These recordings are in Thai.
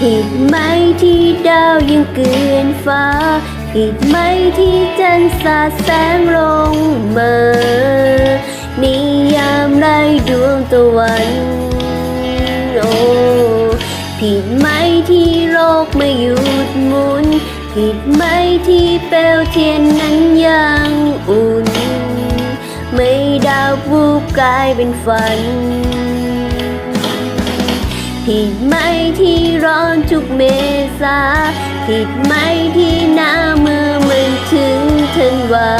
ผิดไหมที่ดาวยังเกินฟ้าผิดไหมที่จันทร์สาดแสงลงมานิยามไรดวงตะวันโอ้ผิดไหมที่โลกไม่หยุดหมุน ผิดไหมที่เปลวเทียนนั้นยังอุ่น ไม่ดาววูบกลายเป็นฝัน ผิดไหมที่ร้อนทุกเมษาผิดไหมที่หน้ามือมันถึงธันวา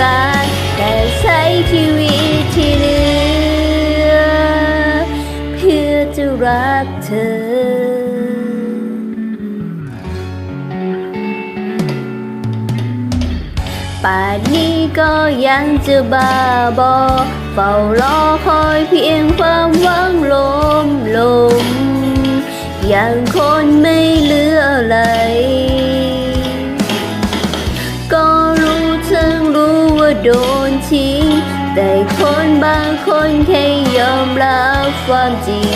การแต่ใช้ชีวิตที่เหลือ เพื่อจะรักเธอป่านนี้ก็ยังจะบ้าบอเฝ้ารอคอยเพียงความหวังลมลม อย่างคนไม่เหลืออะไร โดนทิ้ง แต่คนบางคนแค่ยอมรับความจริง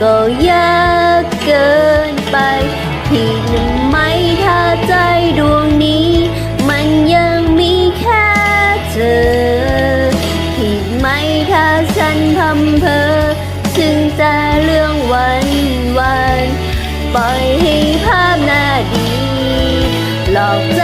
ก็ยากเกินไปผิดไหมถ้าใจดวงนี้ มันยังมีแค่เธอ ผิดไหมถ้าฉันพำเพอถึงแต่เรื่องวันวัน ปล่อยให้ภาพหน้าดี หลอกใจ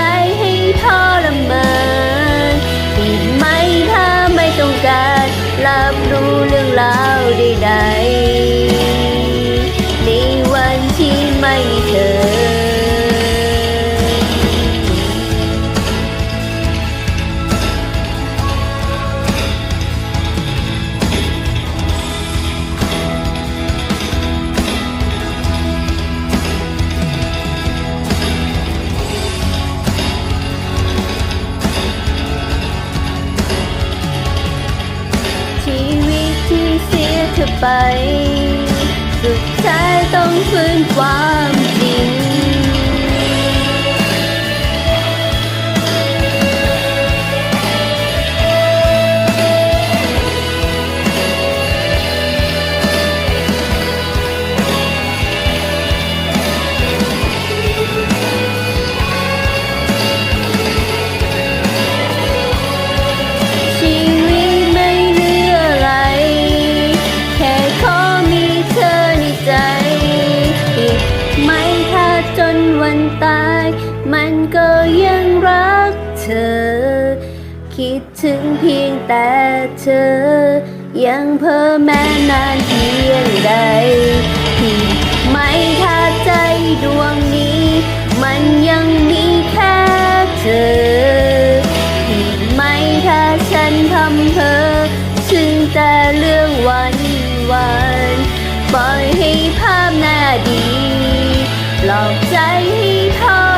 เธอไป สุดท้ายต้องฟื้นความ คิดถึงเพียงแต่เธอ ยังเพ้อแม้นานเพียงใดผิดไหมถ้าใจดวงนี้ มันยังมีแค่เธอผิดไหมถ้าฉันทำเธอถึงแต่เรื่องวันวันปล่อยให้ภาพหน้าดี หลอกใจให้ทอ